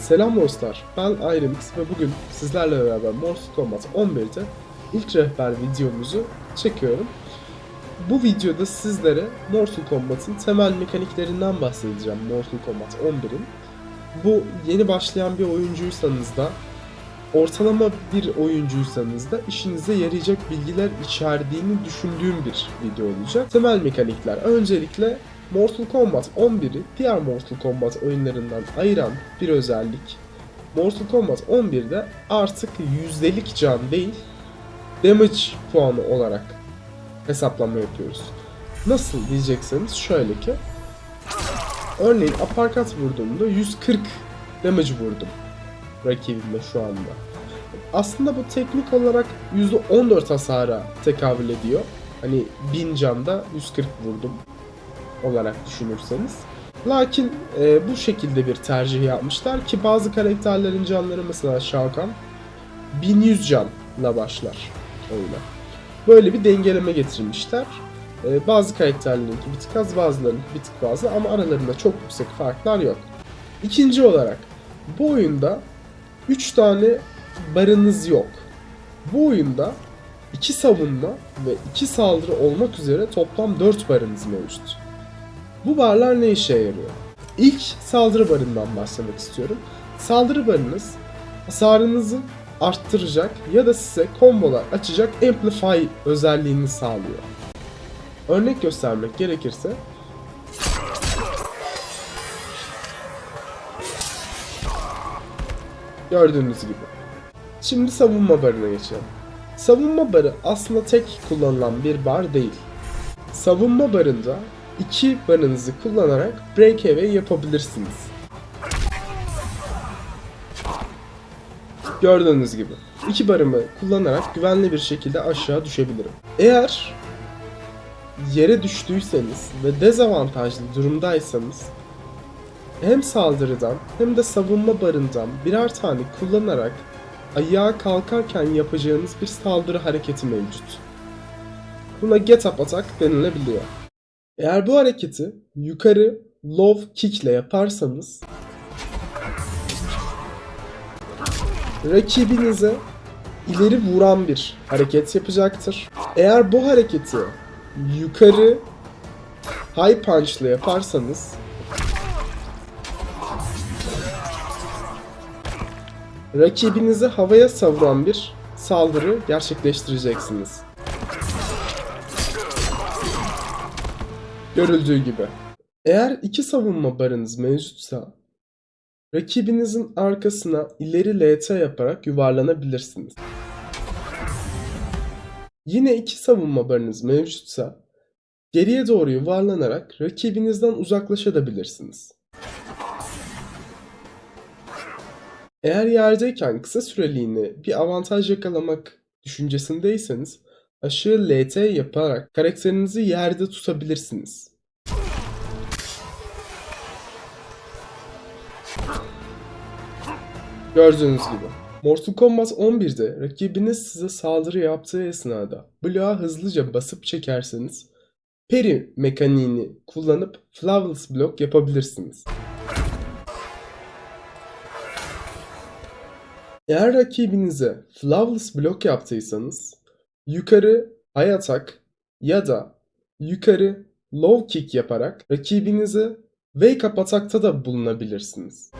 Selam dostlar, ben Iremix ve bugün sizlerle beraber Mortal Kombat 11'de ilk rehber videomuzu çekiyorum. Bu videoda sizlere Mortal Kombat'ın temel mekaniklerinden bahsedeceğim Mortal Kombat 11'in. Bu yeni başlayan bir oyuncuysanız da, ortalama bir oyuncuysanız da işinize yarayacak bilgiler içerdiğini düşündüğüm bir video olacak. Temel mekanikler. Öncelikle Mortal Kombat 11'i diğer Mortal Kombat oyunlarından ayıran bir özellik. Mortal Kombat 11'de artık yüzdelik can değil, damage puanı olarak hesaplama yapıyoruz. Nasıl diyecekseniz şöyle ki, örneğin uppercut vurduğumda 140 damage vurdum rakibimle şu anda. Aslında bu teknik olarak %14 hasara tekabül ediyor. Hani 1000 canda 140 vurdum olarak düşünürseniz. Lakin e, bu şekilde bir tercih yapmışlar ki bazı karakterlerin canları mesela Shao Kahn 1100 canla başlar oyuna. Böyle bir dengeleme getirmişler. E, bazı karakterlerinki bir tık az bazılarının bir tık fazla ama aralarında çok yüksek farklar yok. İkinci olarak bu oyunda 3 tane barınız yok. Bu oyunda 2 savunma ve 2 saldırı olmak üzere toplam 4 barınız mevcut. Bu barlar ne işe yarıyor? İlk saldırı barından başlamak istiyorum. Saldırı barınız hasarınızı arttıracak ya da size kombolar açacak amplify özelliğini sağlıyor. Örnek göstermek gerekirse gördüğünüz gibi. Şimdi savunma barına geçelim. Savunma barı aslında tek kullanılan bir bar değil. Savunma barında iki barınızı kullanarak breakaway yapabilirsiniz. Gördüğünüz gibi iki barımı kullanarak güvenli bir şekilde aşağı düşebilirim. Eğer yere düştüyseniz ve dezavantajlı durumdaysanız hem saldırıdan hem de savunma barından birer tane kullanarak ayağa kalkarken yapacağınız bir saldırı hareketi mevcut. Buna get up atak denilebiliyor. Eğer bu hareketi yukarı low kick ile yaparsanız rakibinize ileri vuran bir hareket yapacaktır. Eğer bu hareketi yukarı high punch ile yaparsanız rakibinizi havaya savuran bir saldırı gerçekleştireceksiniz. Görüldüğü gibi. Eğer iki savunma barınız mevcutsa rakibinizin arkasına ileri LT yaparak yuvarlanabilirsiniz. Yine iki savunma barınız mevcutsa geriye doğru yuvarlanarak rakibinizden uzaklaşabilirsiniz. Eğer yerdeyken kısa süreliğine bir avantaj yakalamak düşüncesindeyseniz aşağı LT yaparak karakterinizi yerde tutabilirsiniz. Gördüğünüz gibi. Mortal Kombat 11'de rakibiniz size saldırı yaptığı esnada bloğa hızlıca basıp çekerseniz Peri mekaniğini kullanıp Flawless Block yapabilirsiniz. Eğer rakibinize Flawless Block yaptıysanız yukarı high atak ya da yukarı low kick yaparak rakibinize wake up atakta da bulunabilirsiniz.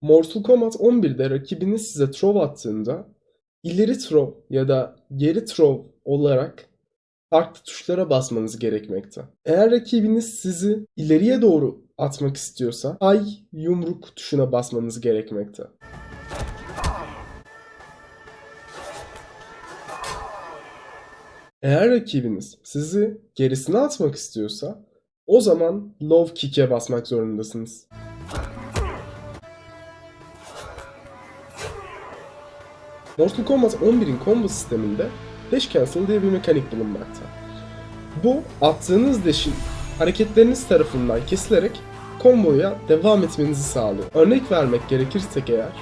Mortal Kombat 11'de rakibiniz size throw attığında ileri throw ya da geri throw olarak farklı tuşlara basmanız gerekmekte. Eğer rakibiniz sizi ileriye doğru atmak istiyorsa ay yumruk tuşuna basmanız gerekmekte. Eğer rakibiniz sizi gerisine atmak istiyorsa o zaman low kick'e basmak zorundasınız. Mortal Kombat 11'in combo sisteminde Dash Cancel diye bir mekanik bulunmakta. Bu attığınız dash'in hareketleriniz tarafından kesilerek komboya devam etmenizi sağlıyor. Örnek vermek gerekirsek eğer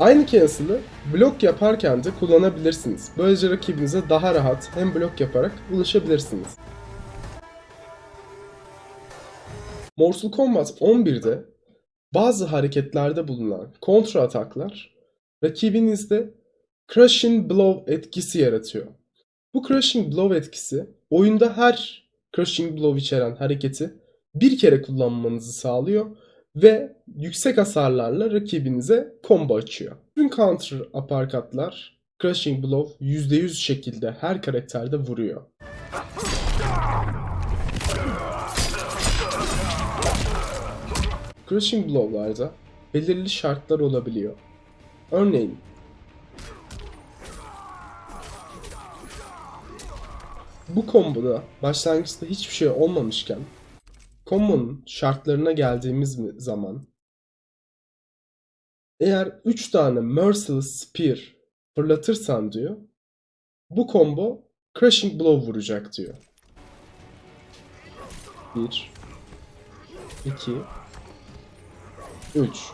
Aynı Cancel'ı blok yaparken de kullanabilirsiniz. Böylece rakibinize daha rahat hem blok yaparak ulaşabilirsiniz. Mortal Kombat 11'de bazı hareketlerde bulunan kontra ataklar rakibinizde Crushing Blow etkisi yaratıyor. Bu Crushing Blow etkisi oyunda her Crushing Blow içeren hareketi bir kere kullanmanızı sağlıyor ve yüksek hasarlarla rakibinize combo açıyor. Tüm counter uppercut'lar Crushing Blow %100 şekilde her karakterde vuruyor. Crushing Blow'larda belirli şartlar olabiliyor. Örneğin bu komboda başlangıçta hiçbir şey olmamışken kombonun şartlarına geldiğimiz mi- zaman eğer 3 tane Merciless Spear fırlatırsan diyor bu combo Crushing Blow vuracak diyor. 1 2 3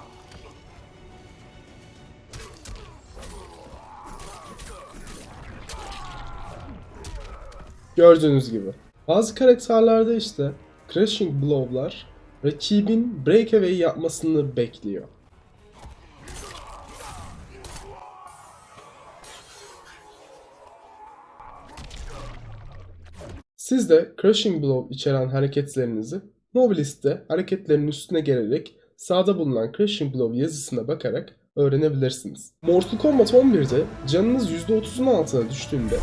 Gördüğünüz gibi. Bazı karakterlerde işte Crushing Blow'lar rakibin breakaway yapmasını bekliyor. Siz de Crushing Blow içeren hareketlerinizi Mobilist'te hareketlerin üstüne gelerek sağda bulunan Crushing Blow yazısına bakarak öğrenebilirsiniz. Mortal Kombat 11'de canınız %30'un altına düştüğünde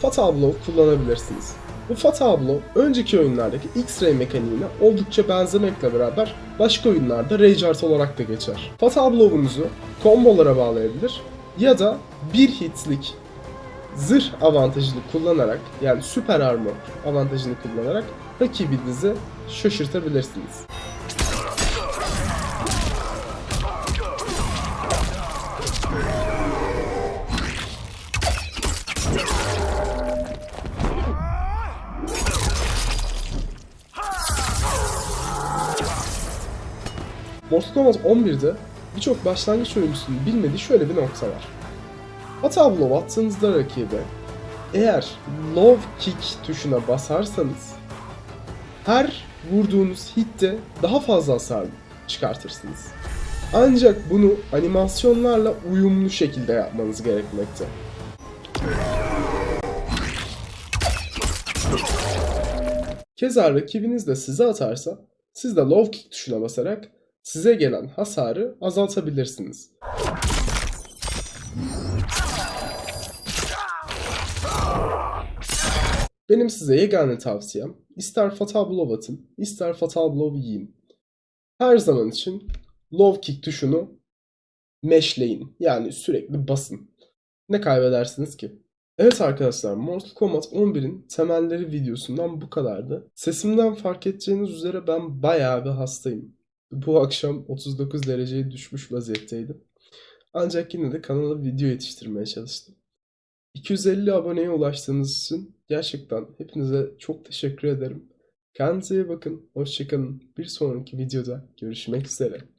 Fatal Blow kullanabilirsiniz. Bu Fatal Blow önceki oyunlardaki X-Ray mekaniğine oldukça benzemekle beraber başka oyunlarda Rage Art olarak da geçer. Fatal Blow'unuzu kombolara bağlayabilir ya da bir hitlik zırh avantajını kullanarak yani süper armor avantajını kullanarak rakibinizi şaşırtabilirsiniz. Mortal Kombat 11'de birçok başlangıç oyuncusunun bilmediği şöyle bir nokta var. Hata blow attığınızda rakibe eğer low kick tuşuna basarsanız her vurduğunuz hitte daha fazla hasar çıkartırsınız. Ancak bunu animasyonlarla uyumlu şekilde yapmanız gerekmekte. Keza rakibiniz de size atarsa siz de low kick tuşuna basarak size gelen hasarı azaltabilirsiniz. Benim size yegane tavsiyem ister Fatal Blow atın, ister Fatal Blow yiyin. Her zaman için low kick tuşunu mashleyin. Yani sürekli basın. Ne kaybedersiniz ki? Evet arkadaşlar Mortal Kombat 11'in temelleri videosundan bu kadardı. Sesimden fark edeceğiniz üzere ben bayağı bir hastayım. Bu akşam 39 dereceye düşmüş vaziyetteydim. Ancak yine de kanala video yetiştirmeye çalıştım. 250 aboneye ulaştığınız için gerçekten hepinize çok teşekkür ederim. Kendinize iyi bakın. Hoşçakalın. Bir sonraki videoda görüşmek üzere.